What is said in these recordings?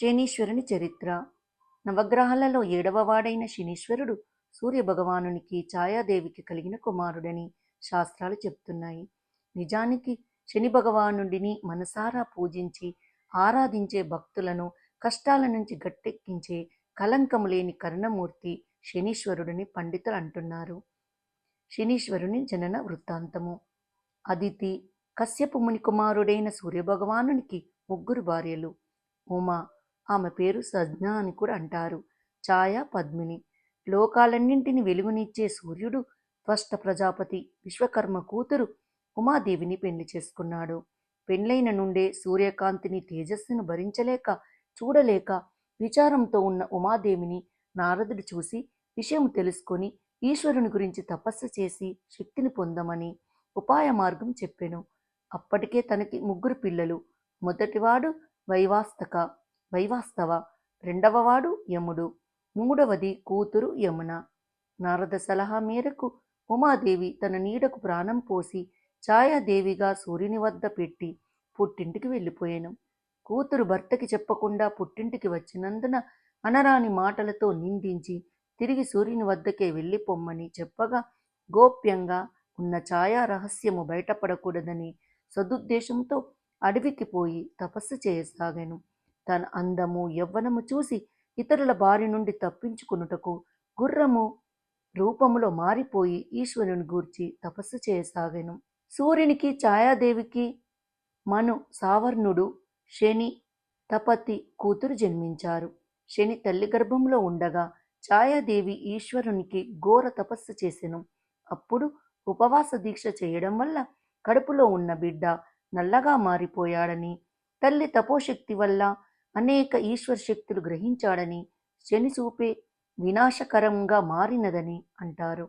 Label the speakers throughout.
Speaker 1: శనీశ్వరుని చరిత్ర. నవగ్రహాలలో ఏడవ వాడైన శనీశ్వరుడు సూర్యభగవానునికి ఛాయాదేవికి కలిగిన కుమారుడని శాస్త్రాలు చెప్తున్నాయి. నిజానికి శని భగవానుడిని మనసారా పూజించి ఆరాధించే భక్తులను కష్టాల నుంచి గట్టెక్కించే కలంకము లేని కరుణమూర్తి శనీశ్వరుడిని పండితులు అంటున్నారు. శనీశ్వరుని జనన వృత్తాంతము. అదితి కశ్యపు ముని కుమారుడైన సూర్యభగవానునికి ముగ్గురు భార్యలు. ఉమా ఆమె పేరు సజ్ఞ అని కూడా అంటారు. ఛాయ పద్మిని. లోకాలన్నింటిని వెలుగునిచ్చే సూర్యుడు త్వష్ట ప్రజాపతి విశ్వకర్మ కూతురు ఉమాదేవిని పెళ్ళి చేసుకున్నాడు. పెండ్లైన నుండే సూర్యకాంతిని తేజస్సును భరించలేక చూడలేక విచారంతో ఉన్న ఉమాదేవిని నారదుడు చూసి విషయం తెలుసుకొని ఈశ్వరుని గురించి తపస్సు చేసి శక్తిని పొందమని ఉపాయ మార్గం చెప్పెను. అప్పటికే తనకి ముగ్గురు పిల్లలు. మొదటివాడు వైవాస్తక. వైవాస్తవ రెండవవాడు యముడు. మూడవది కూతురు యమున. నారద సలహా మేరకు ఉమాదేవి తన నీడకు ప్రాణం పోసి ఛాయాదేవిగా సూర్యుని వద్ద పెట్టి పుట్టింటికి వెళ్ళిపోయాను. కూతురు భర్తకి చెప్పకుండా పుట్టింటికి వచ్చినందున అనరాని మాటలతో నిందించి తిరిగి సూర్యుని వద్దకే వెళ్ళి పొమ్మని చెప్పగా గోప్యంగా ఉన్న ఛాయా రహస్యము బయటపడకూడదని సదుద్దేశంతో అడవికి పోయి తపస్సు చేయసాగాను. తన అందము యవ్వనము చూసి ఇతరుల బారి నుండి తప్పించుకునుటకు గుర్రము రూపములో మారిపోయి ఈశ్వరుని గూర్చి తపస్సు చేయసాగాను. సూర్యునికి ఛాయాదేవికి మను సావర్ణుడు శని తపతి కూతురు జన్మించారు. శని తల్లి గర్భంలో ఉండగా ఛాయాదేవి ఈశ్వరునికి ఘోర తపస్సు చేసెను. అప్పుడు ఉపవాస దీక్ష చేయడం వల్ల కడుపులో ఉన్న బిడ్డ నల్లగా మారిపోయాడని తల్లి తపోశక్తి వల్ల అనేక ఈశ్వర శక్తులు గ్రహించాడని శని చూపే వినాశకరంగా మారినదని అంటారు.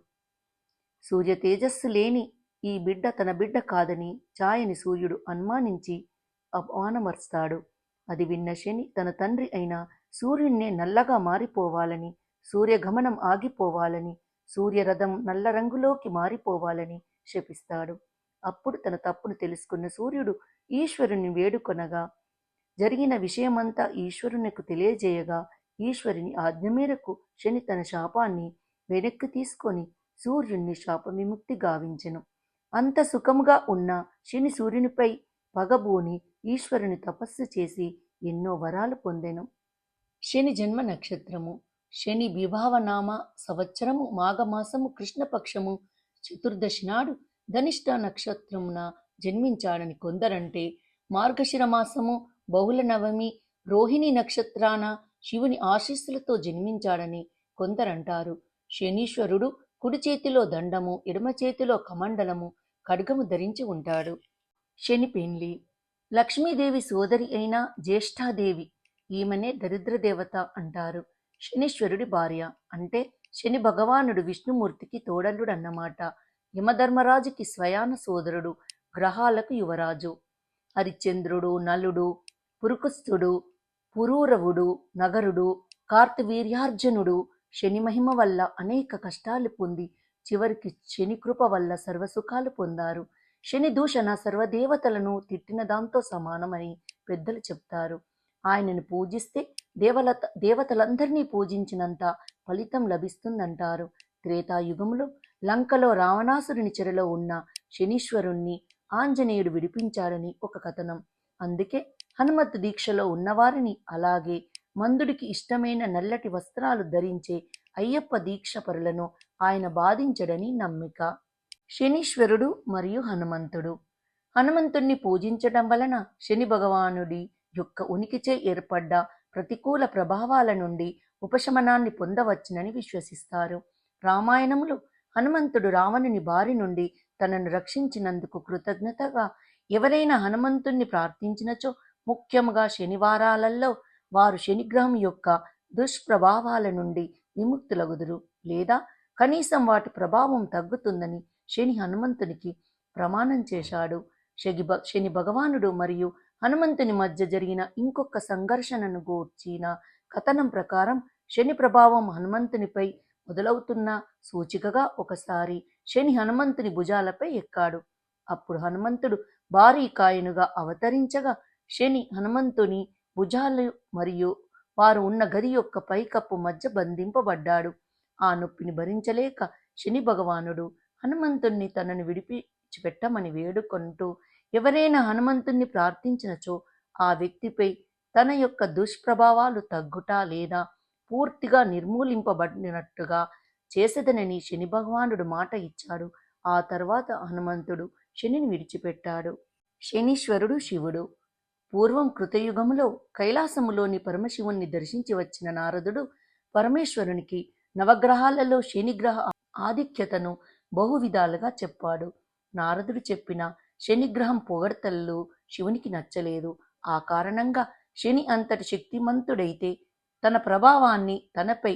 Speaker 1: సూర్య తేజస్సు లేని ఈ బిడ్డ తన బిడ్డ కాదని ఛాయని సూర్యుడు అనుమానించి అవమానమరుస్తాడు అది విన్న శని తన తండ్రి అయిన సూర్యున్నే నల్లగా మారిపోవాలని సూర్యగమనం ఆగిపోవాలని సూర్యరథం నల్ల రంగులోకి మారిపోవాలని శపిస్తాడు. అప్పుడు తన తప్పును తెలుసుకున్న సూర్యుడు ఈశ్వరుని వేడుకొనగా జరిగిన విషయమంతా ఈశ్వరునికి తెలియజేయగా ఈశ్వరుని ఆజ్ఞ మేరకు శని తన శాపాన్ని వెనక్కి తీసుకొని సూర్యుణ్ణి శాప విముక్తి గావించెను. అంత సుఖముగా ఉన్న శని సూర్యునిపై పగబూని ఈశ్వరుని తపస్సు చేసి ఎన్నో వరాలు పొందెను. శని జన్మ నక్షత్రము శని విభావనామ సంవత్సరము మాఘమాసము కృష్ణపక్షము చతుర్దశి నాడు ధనిష్ట నక్షత్రమున జన్మించాడని కొందరంటే మార్గశిర మాసము బహుళ నవమి రోహిణి నక్షత్రాన శివుని ఆశీస్సులతో జన్మించాడని కొందరంటారు. శనీశ్వరుడు కుడి చేతిలో దండము ఎడమ చేతిలో కమండలము ఖడ్గము ధరించి ఉంటాడు. శని పెండ్లి. లక్ష్మీదేవి సోదరి అయిన జ్యేష్ఠాదేవి ఈమెనే దరిద్రదేవత అంటారు. శనీశ్వరుడి భార్య అంటే శని భగవానుడు విష్ణుమూర్తికి తోడల్లుడు అన్నమాట యమధర్మరాజుకి స్వయాన సోదరుడు గ్రహాలకు యువరాజు. హరిశ్చంద్రుడు నలుడు పురుకుస్థుడు పురూరవుడు నగరుడు కార్తవీర్యార్జునుడు శని మహిమ వల్ల అనేక కష్టాలు పొంది చివరికి శని కృప వల్ల సర్వసుఖాలు పొందారు. శని దూషణ సర్వదేవతలను తిట్టిన దాంతో సమానమని పెద్దలు చెప్తారు. ఆయనను పూజిస్తే దేవలత దేవతలందరినీ పూజించినంత ఫలితం లభిస్తుందంటారు. త్రేతాయుగంలో లంకలో రావణాసురుని చెరలో ఉన్న శనీశ్వరుణ్ణి ఆంజనేయుడు విడిపించాడని ఒక కథనం. అందుకే హనుమత్ దీక్షలో ఉన్నవారిని అలాగే మందుడికి ఇష్టమైన నల్లటి వస్త్రాలు ధరించే అయ్యప్ప దీక్ష పరులను ఆయన బాధించడని నమ్మిక. శనీశ్వరుడు మరియు హనుమంతుడు. హనుమంతుణ్ణి పూజించడం వలన శని భగవానుడి యొక్క ఉనికిచే ఏర్పడ్డ ప్రతికూల ప్రభావాల నుండి ఉపశమనాన్ని పొందవచ్చునని విశ్వసిస్తారు. రామాయణములో హనుమంతుడు రావణుని బారి నుండి తనను రక్షించినందుకు కృతజ్ఞతగా ఎవరైనా హనుమంతుణ్ణి ప్రార్థించినచో ముఖ్యంగా శనివారాలలో వారు శనిగ్రహం యొక్క దుష్ప్రభావాల నుండి విముక్తులగుదురు. లేదా కనీసం వాటి ప్రభావం తగ్గుతుందని శని హనుమంతునికి ప్రమాణం చేశాడు. శని భ- శని భగవానుడు మరియు హనుమంతుని మధ్య జరిగిన ఇంకొక సంఘర్షణను గూర్చిన కథనం ప్రకారం శని ప్రభావం హనుమంతునిపై మొదలవుతున్న సూచికగా ఒకసారి శని హనుమంతుని భుజాలపై ఎక్కాడు. అప్పుడు హనుమంతుడు భారీ కాయనుగా అవతరించగా శని హనుమంతుని భుజాలు మరియు వారు ఉన్న గది యొక్క పైకప్పు మధ్య బంధింపబడ్డాడు. ఆ నొప్పిని భరించలేక శని భగవానుడు హనుమంతుణ్ణి తనను విడిపించిపెట్టమని వేడుకుంటూ ఎవరైనా హనుమంతుణ్ణి ప్రార్థించినచో ఆ వ్యక్తిపై తన యొక్క దుష్ప్రభావాలు తగ్గుట లేదా పూర్తిగా నిర్మూలింపబడినట్టుగా చేసేదనని శని భగవానుడు మాట ఇచ్చాడు. ఆ తర్వాత హనుమంతుడు శనిని విడిచిపెట్టాడు. శనీశ్వరుడు శివుడు. పూర్వం కృతయుగములో కైలాసములోని పరమశివుణ్ణి దర్శించి వచ్చిన నారదుడు పరమేశ్వరునికి నవగ్రహాలలో శనిగ్రహ ఆధిక్యతను బహు విధాలుగా చెప్పాడు. నారదుడు చెప్పిన శనిగ్రహం పొగడ్తలు శివునికి నచ్చలేదు. ఆ కారణంగా శని అంతటి శక్తిమంతుడైతే తన ప్రభావాన్ని తనపై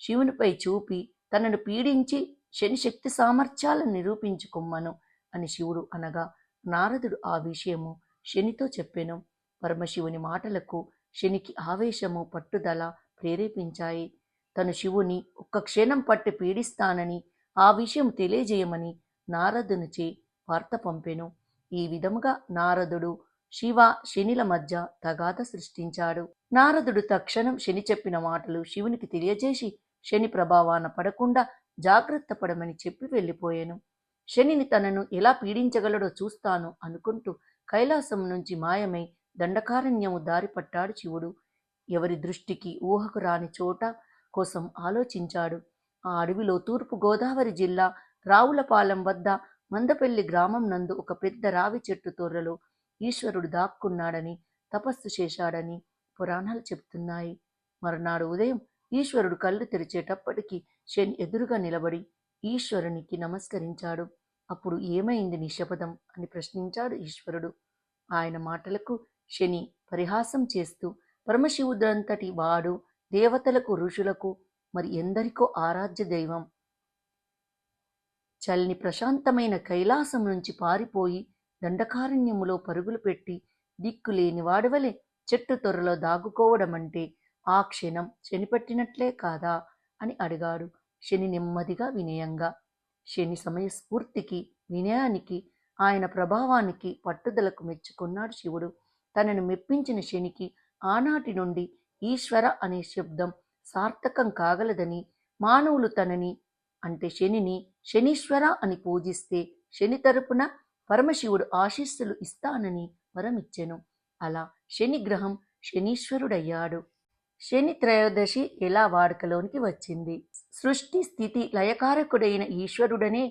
Speaker 1: శివునిపై చూపి తనను పీడించి శని శక్తి సామర్థ్యాలను నిరూపించుకొమ్మను అని శివుడు అనగా నారదుడు ఆ విషయము శనితో చెప్పెను. పరమశివుని మాటలకు శనికి ఆవేశము పట్టుదల ప్రేరేపించాయి. తను శివుని ఒక్క క్షణం పట్టి పీడిస్తానని ఆ విషయం తెలియజేయమని నారదునిచే వార్త పంపెను. ఈ విధముగా నారదుడు శివ శనిల మధ్య తగాద సృష్టించాడు. నారదుడు తక్షణం శని చెప్పిన మాటలు శివునికి తెలియజేసి శని ప్రభావాన పడకుండా జాగ్రత్త పడమని చెప్పి వెళ్ళిపోయాను. శనిని తనను ఎలా పీడించగలడో చూస్తాను అనుకుంటూ కైలాసం నుంచి మాయమై దండకారణ్యము దారి పట్టాడు శివుడు. ఎవరి దృష్టికి ఊహకు రాని చోట కోసం ఆలోచించాడు. ఆ అడవిలో తూర్పు గోదావరి జిల్లా రావులపాలెం వద్ద మందపల్లి గ్రామం నందు ఒక పెద్ద రావి చెట్టు తొర్రలో ఈశ్వరుడు దాక్కున్నాడని తపస్సు చేశాడని పురాణాలు చెప్తున్నాయి మరునాడు ఉదయం ఈశ్వరుడు కళ్ళు తెరిచేటప్పటికి శని ఎదురుగా నిలబడి ఈశ్వరునికి నమస్కరించాడు. అప్పుడు ఏమైంది నీ శపథం? అని ప్రశ్నించాడు ఈశ్వరుడు. ఆయన మాటలకు శని పరిహాసం చేస్తూ పరమశివుడంతటి వాడు దేవతలకు ఋషులకు మరి ఎందరికో ఆరాధ్య దైవం. చల్ని ప్రశాంతమైన కైలాసం నుంచి పారిపోయి దండకారణ్యములో పరుగులు పెట్టి దిక్కులేని వాడవలే చెట్టు తొర్రలో దాగుకోవడమంటే ఆ క్షణం శనిపెట్టినట్లే కాదా అని అడిగాడు శని నెమ్మదిగా వినయంగా. శని సమయస్ఫూర్తికి వినయానికి ఆయన ప్రభావానికి పట్టుదలకు మెచ్చుకున్నాడు శివుడు. తనను మెప్పించిన శనికి ఆనాటి నుండి ఈశ్వర అనే శబ్దం సార్థకం కాగలదని మానవులు తనని అంటే శనిని శనీశ్వర అని పూజిస్తే శని తరపున పరమశివుడు ఆశీస్సులు ఇస్తానని వరమిచ్చెను. అలా శని గ్రహం శనీశ్వరుడయ్యాడు. శని త్రయోదశి ఎలా వాడుకలోనికి వచ్చింది? సృష్టి స్థితి లయకారకుడైన ఈశ్వరుడనే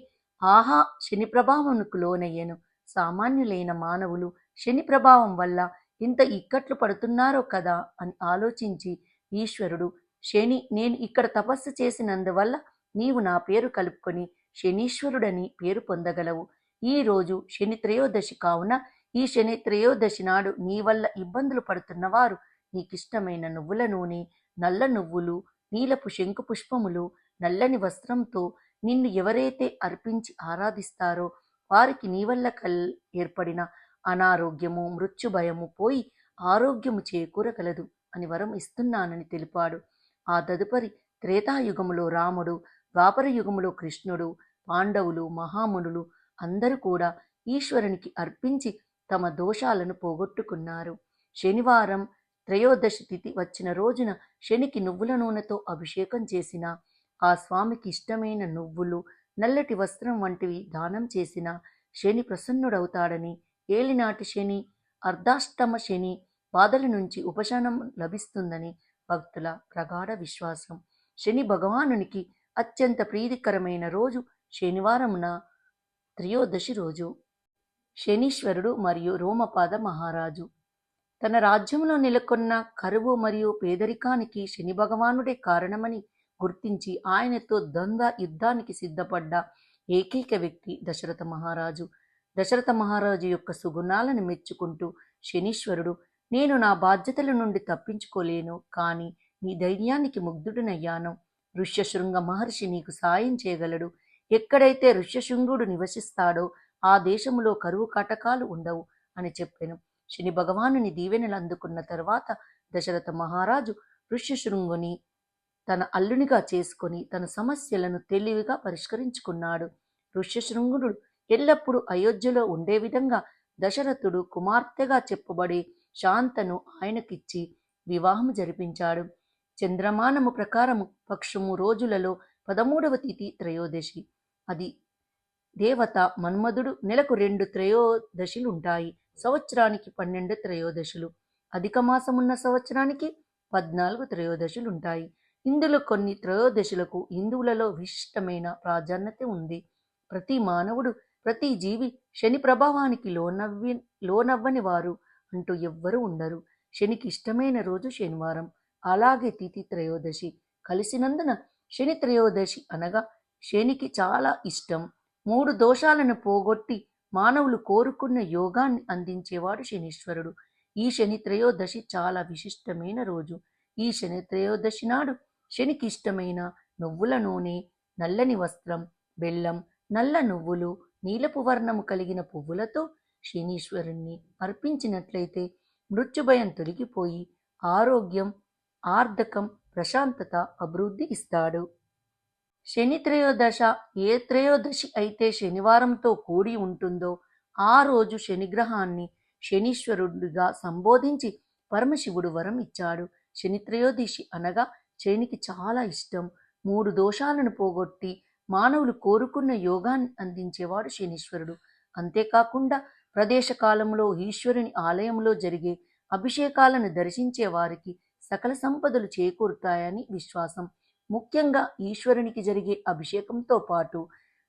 Speaker 1: ఆహా శని ప్రభావంకు లోనయ్యను. సామాన్యులైన మానవులు శని ప్రభావం వల్ల ఇంత ఇక్కట్లు పడుతున్నారో కదా అని ఆలోచించి ఈశ్వరుడు శని నేను ఇక్కడ తపస్సు చేసినందువల్ల నీవు నా పేరు కలుపుకొని శనీశ్వరుడని పేరు పొందగలవు. ఈ రోజు శని త్రయోదశి కావున ఈ శని త్రయోదశి నాడు నీ వల్ల ఇబ్బందులు పడుతున్నవారు నీకిష్టమైన నువ్వుల నూనె నల్ల నువ్వులు నీలపు శంకు పుష్పములు నల్లని వస్త్రంతో నిన్ను ఎవరైతే అర్పించి ఆరాధిస్తారో వారికి నీ వల్ల కల్ ఏర్పడిన అనారోగ్యము మృత్యు భయము పోయి ఆరోగ్యము చేకూరగలదు అని వరం ఇస్తున్నానని తెలిపాడు. ఆ తదుపరి త్రేతాయుగములో రాముడు ద్వాపరయుగములో కృష్ణుడు పాండవులు మహామునులు అందరూ కూడా ఈశ్వరునికి అర్పించి తమ దోషాలను పోగొట్టుకున్నారు. శనివారం త్రయోదశి తిథి వచ్చిన రోజున శనికి నువ్వుల నూనెతో అభిషేకం చేసిన ఆ స్వామికి ఇష్టమైన నువ్వులు నల్లటి వస్త్రం వంటివి దానం చేసిన శని ప్రసన్నుడవుతాడని ఏలినాటి శని అర్ధాష్టమ శని బాధల నుంచి ఉపశమనం లభిస్తుందని భక్తుల ప్రగాఢ విశ్వాసం. శని భగవానునికి అత్యంత ప్రీతికరమైన రోజు శనివారమున త్రయోదశి రోజు. శనీశ్వరుడు మరియు రోమపాద మహారాజు. తన రాజ్యంలో నెలకొన్న కరువు మరియు పేదరికానికి శని భగవానుడే కారణమని గుర్తించి ఆయనతో ద్వంద్వ యుద్ధానికి సిద్ధపడ్డ ఏకైక వ్యక్తి దశరథ మహారాజు. దశరథ మహారాజు యొక్క సుగుణాలను మెచ్చుకుంటూ శనీశ్వరుడు నేను నా బాధ్యతల నుండి తప్పించుకోలేను కానీ నీ ధైర్యానికి ముగ్ధుడనయ్యాను. ఋష్యశృంగ మహర్షి నీకు సాయం చేయగలడు. ఎక్కడైతే ఋష్యశృంగుడు నివసిస్తాడో ఆ దేశములో కరువు కాటకాలు ఉండవు అని చెప్పాను. శని భగవానుని దీవెనలు అందుకున్న తర్వాత దశరథ మహారాజు ఋష్యశృంగుని తన అల్లునిగా చేసుకొని తన సమస్యలను తెలివిగా పరిష్కరించుకున్నాడు. ఋష్యశృంగుడు ఎల్లప్పుడూ అయోధ్యలో ఉండే విధంగా దశరథుడు కుమార్తెగా చెప్పబడి శాంతను ఆయనకిచ్చి వివాహము జరిపించాడు. చంద్రమానము ప్రకారము పక్షము రోజులలో పదమూడవ తిథి త్రయోదశి. అది దేవత మన్మధుడు నెలకు రెండు త్రయోదశులు ఉంటాయి సంవత్సరానికి పన్నెండు త్రయోదశులు. అధిక మాసమున్న సంవత్సరానికి పద్నాలుగు త్రయోదశులు ఉంటాయి ఇందులో కొన్ని త్రయోదశులకు హిందువులలో విశిష్టమైన ప్రాధాన్యత ఉంది. ప్రతి మానవుడు ప్రతి జీవి శని ప్రభావానికి లోనవ్వి లోనవ్వని వారు అంటూ ఎవ్వరూ ఉండరు. శనికి ఇష్టమైన రోజు శనివారం. అలాగే తిథి త్రయోదశి. కలిసినందున శని త్రయోదశి అనగా శనికి చాలా ఇష్టం. మూడు దోషాలను పోగొట్టి మానవులు కోరుకున్న యోగాన్ని అందించేవాడు శనీశ్వరుడు. ఈ శని త్రయోదశి చాలా విశిష్టమైన రోజు. ఈ శని త్రయోదశి నాడు శనికి ఇష్టమైన నువ్వుల నూనె నల్లని వస్త్రం బెల్లం నల్ల నువ్వులు నీలపు వర్ణము కలిగిన పువ్వులతో శనీశ్వరుణ్ణి అర్పించినట్లయితే మృత్యుభయం తొలగిపోయి ఆరోగ్యం ఆర్ధకం ప్రశాంతత అభివృద్ధి ఇస్తాడు. శని త్రయోదశ ఏ త్రయోదశి అయితే శనివారంతో కూడి ఉంటుందో ఆ రోజు శనిగ్రహాన్ని శనీశ్వరుడిగా సంబోధించి పరమశివుడు వరం ఇచ్చాడు. శని త్రయోదశి అనగా శనికి చాలా ఇష్టం. మూడు దోషాలను పోగొట్టి మానవులు కోరుకున్న యోగాన్ని అందించేవాడు శనీశ్వరుడు. అంతేకాకుండా ప్రదేశ కాలంలో ఈశ్వరుని ఆలయంలో జరిగే అభిషేకాలను దర్శించే వారికి సకల సంపదలు చేకూరుతాయని విశ్వాసం. ముఖ్యంగా ఈశ్వరునికి జరిగే అభిషేకంతో పాటు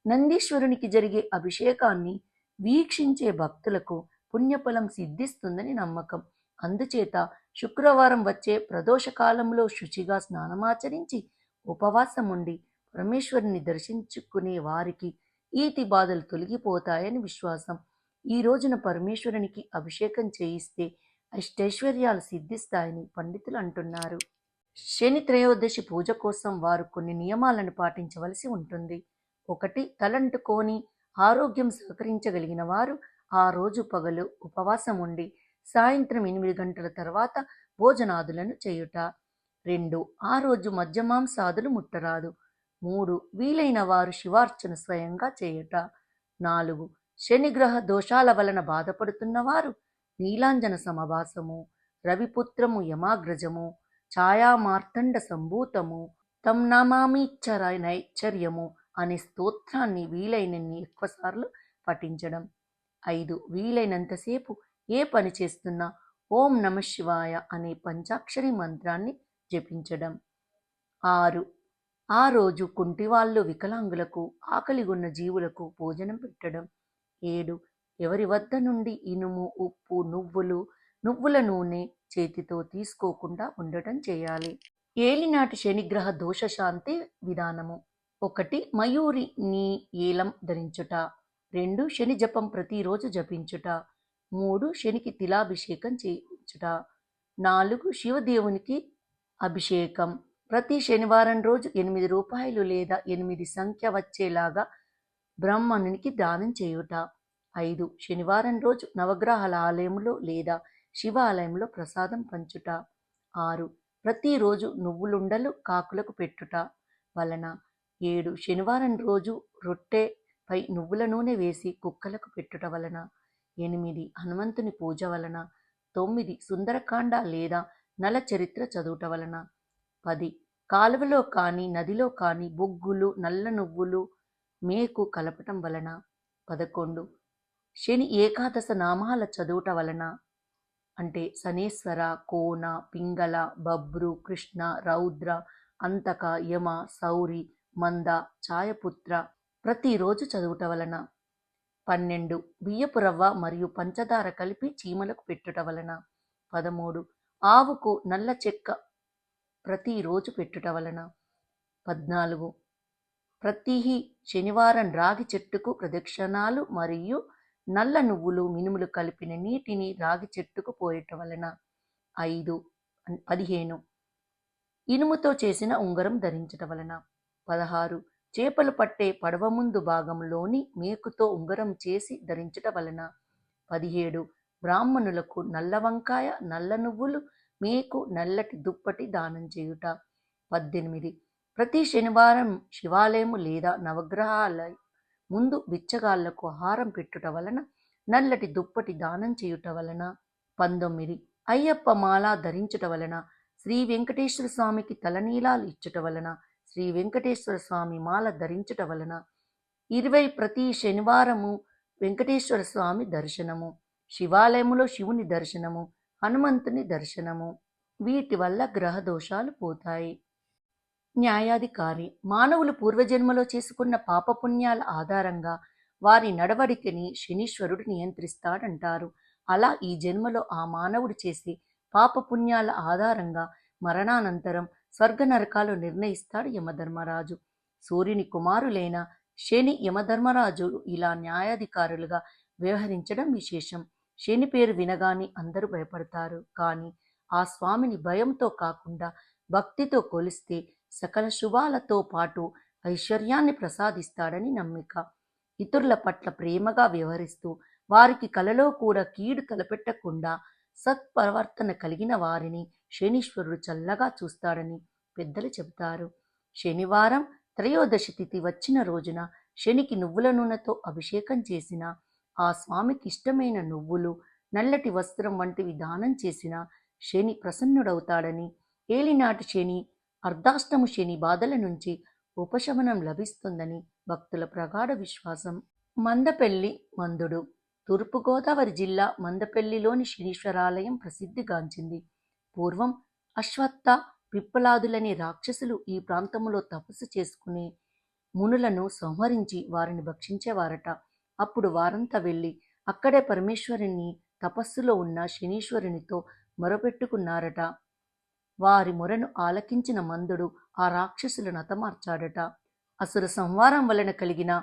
Speaker 1: నందీశ్వరునికి జరిగే అభిషేకాన్ని వీక్షించే భక్తులకు పుణ్యఫలం సిద్ధిస్తుందని నమ్మకం. అందుచేత శుక్రవారం వచ్చే ప్రదోష కాలంలో శుచిగా స్నానమాచరించి ఉపవాసం ఉండి పరమేశ్వరుని దర్శించుకునే వారికి ఈతి బాధలు తొలగిపోతాయని విశ్వాసం. ఈ రోజున పరమేశ్వరునికి అభిషేకం చేయిస్తే అష్టైశ్వర్యాలు సిద్ధిస్తాయని పండితులు అంటున్నారు. శని త్రయోదశి పూజ కోసం వారు కొన్ని నియమాలను పాటించవలసి ఉంటుంది. ఒకటి తలంటుకొని ఆరోగ్యం సహకరించగలిగిన వారు ఆ రోజు పగలు ఉపవాసం ఉండి సాయంత్రం ఎనిమిది గంటల తర్వాత భోజనాదులను చేయుట. రెండు ఆ రోజు మద్యమాంసాదులు ముట్టరాదు. మూడు వీలైన వారు శివార్చన స్వయంగా చేయుట. నాలుగు శనిగ్రహ దోషాల వలన బాధపడుతున్నవారు నీలాంజన సమవాసము రవిపుత్రము యమాగ్రజము ఛాయామార్తండ సంభూతము తం నమామీచ్చర నైశ్చర్యము అనే స్తోత్రాన్ని వీలైనన్ని ఎక్కువసార్లు పఠించడం. ఐదు వీలైనంతసేపు ఏ పని చేస్తున్నా ఓం నమ శివాయ అనే పంచాక్షరి మంత్రాన్ని జపించడం. ఆరు ఆ రోజు కుంటివాళ్ళు వికలాంగులకు ఆకలిగొన్న జీవులకు భోజనం పెట్టడం. ఏడు ఎవరి వద్ద నుండి ఇనుము ఉప్పు నువ్వులు నువ్వుల నూనె చేతితో తీసుకోకుండా ఉండటం చేయాలి. ఏలినాటి శనిగ్రహ దోష శాంతి విధానము. ఒకటి మయూరి నీ ఏలం ధరించుట. రెండు శని జపం ప్రతిరోజు జపించుట. మూడు శనికి తిలాభిషేకం చేయించుట. నాలుగు శివదేవునికి అభిషేకం. ప్రతి శనివారం రోజు ఎనిమిది రూపాయలు లేదా ఎనిమిది సంఖ్య వచ్చేలాగా బ్రాహ్మణునికి దానం చేయుట. ఐదు శనివారం రోజు నవగ్రహాల ఆలయంలో లేదా శివాలయంలో ప్రసాదం పంచుట. ఆరు ప్రతిరోజు నువ్వులుండలు కాకులకు పెట్టుట వలన. ఏడు శనివారం రోజు రొట్టెపై నువ్వుల నూనె వేసి కుక్కలకు పెట్టుట వలన. ఎనిమిది హనుమంతుని పూజ వలన. తొమ్మిది సుందరకాండ లేదా నల చరిత్ర చదువుట వలన. పది. కాలువలో కానీ నదిలో కానీ బొగ్గులు నల్ల నువ్వులు మేకు కలపటం వలన పదకొండు. శని ఏకాదశ నామాల చదువుట వలన అంటే శనేశ్వర కోన పింగళ బబ్రు కృష్ణ రౌద్ర అంతక యమ సౌరి మంద ఛాయపుత్ర ప్రతిరోజు చదువుట వలన పన్నెండు. బియ్యపు రవ్వ మరియు పంచదార కలిపి చీమలకు పెట్టుట వలన పదమూడు. ఆవుకు నల్ల చెక్క ప్రతిరోజు పెట్టుట వలన. పద్నాలుగు. ప్రతి శనివారం రాగి చెట్టుకు ప్రదక్షిణాలు మరియు నల్ల నువ్వులు మినుములు కలిపిన నీటిని రాగి చెట్టుకు పోయటం వలన. ఐదు. పదిహేను. ఇనుముతో చేసిన ఉంగరం ధరించటం వలన. పదహారు. చేపలు పట్టే పడవ ముందు భాగంలోని మేకుతో ఉంగరం చేసి ధరించటం వలన. పదిహేడు. బ్రాహ్మణులకు నల్ల వంకాయ నల్ల నువ్వులు మేకు నల్లటి దుప్పటి దానం చేయుట. పద్దెనిమిది. ప్రతి శనివారం శివాలయము లేదా నవగ్రహాల ముందు బిచ్చగాళ్ళకు ఆహారం పెట్టుట వలన నల్లటి దుప్పటి దానం చేయుట వలన. పంతొమ్మిది. అయ్యప్ప మాల ధరించుట వలన శ్రీ వెంకటేశ్వర స్వామికి తలనీలాలు ఇచ్చుట వలన శ్రీ వెంకటేశ్వర స్వామి మాల ధరించుట వలన. ఇరవై ప్రతి శనివారము వెంకటేశ్వర స్వామి దర్శనము. శివాలయములో శివుని దర్శనము. హనుమంతుని దర్శనము. వీటి వల్ల గ్రహ దోషాలు పోతాయి. న్యాయాధికారి మానవులు పూర్వజన్మలో చేసుకున్న పాపపుణ్యాల ఆధారంగా వారి నడవడికని శనీశ్వరుడు నియంత్రిస్తాడంటారు. అలా ఈ జన్మలో ఆ మానవుడు చేసే పాపపుణ్యాల ఆధారంగా మరణానంతరం స్వర్గ నరకాలు నిర్ణయిస్తాడు యమధర్మరాజు. సూర్యుని కుమారులైన శని యమధర్మరాజు ఇలా న్యాయాధికారులుగా వ్యవహరించడం విశేషం. శని పేరు వినగానే అందరూ భయపడతారు. కానీ ఆ స్వామిని భయంతో కాకుండా భక్తితో కొలిస్తే సకల శుభాలతో పాటు ఐశ్వర్యాన్ని ప్రసాదిస్తాడని నమ్మిక. ఇతరుల పట్ల ప్రేమగా వ్యవహరిస్తూ వారికి కలలో కూడా కీడు తలపెట్టకుండా సత్ప్రవర్తన కలిగిన వారిని శనీశ్వరుడు చల్లగా చూస్తాడని పెద్దలు చెబుతారు. శనివారం త్రయోదశి తిథి వచ్చిన రోజున శనికి నువ్వుల నూనెతో అభిషేకం చేసిన ఆ స్వామికి ఇష్టమైన నువ్వులు నల్లటి వస్త్రం వంటివి దానం చేసిన శని ప్రసన్నుడవుతాడని ఏలినాటి శని అర్ధాష్టము శని బాధల నుంచి ఉపశమనం లభిస్తుందని భక్తుల ప్రగాఢ విశ్వాసం. మందపల్లి మందుడు. తూర్పుగోదావరి జిల్లా మందపల్లిలోని శనీశ్వరాలయం ప్రసిద్ధిగాంచింది. పూర్వం అశ్వత్థ పిప్పలాదులనే రాక్షసులు ఈ ప్రాంతంలో తపస్సు చేసుకుని మునులను సంహరించి వారిని భక్షించేవారట. అప్పుడు వారంతా వెళ్ళి అక్కడే పరమేశ్వరుని తపస్సులో ఉన్న శనీశ్వరునితో మొరపెట్టుకున్నారట. వారి మొరను ఆలకించిన మందుడు ఆ రాక్షసులను హతమార్చాడట అసుర సంహారం వలన కలిగిన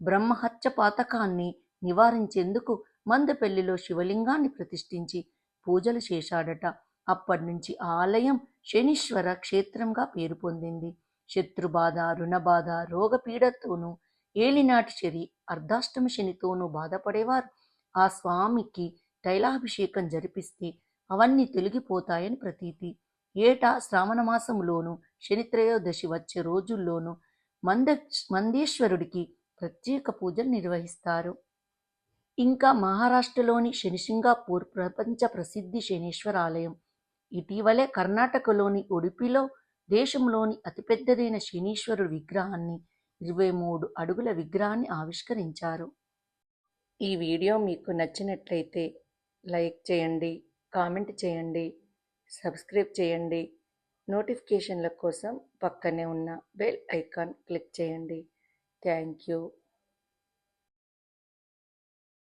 Speaker 1: బ్రహ్మహత్య పాతకాన్ని నివారించేందుకు మందపెల్లిలో శివలింగాన్ని ప్రతిష్ఠించి పూజలు చేశాడట. అప్పటినుంచి ఆలయం శనీశ్వర క్షేత్రంగా పేరు పొందింది. శత్రుబాధ రుణబాధ రోగపీడతోనూ ఏలినాటి చెరి అర్ధాష్టమ శనితోనూ బాధపడేవారు. ఆ స్వామికి తైలాభిషేకం జరిపిస్తే అవన్నీ తొలగిపోతాయని ప్రతీతి. ఏటా శ్రావణమాసంలోనూ శనిత్రయోదశి వచ్చే రోజుల్లోనూ మంద మందేశ్వరుడికి ప్రత్యేక పూజలు నిర్వహిస్తారు. ఇంకా మహారాష్ట్రలోని శనిసింగాపూర్ ప్రపంచ ప్రసిద్ధి శనీశ్వర ఆలయం ఇటీవలే కర్ణాటకలోని ఉడిపిలో దేశంలోని అతిపెద్దదైన శనీశ్వరుడు విగ్రహాన్ని ఇరవై మూడు అడుగుల విగ్రహాన్ని ఆవిష్కరించారు. ఈ వీడియో మీకు నచ్చినట్లయితే లైక్ చేయండి కామెంట్ చేయండి సబ్స్క్రైబ్ చేయండి. నోటిఫికేషన్ల కోసం పక్కనే ఉన్న బెల్ ఐకాన్ క్లిక్ చేయండి. Thank you.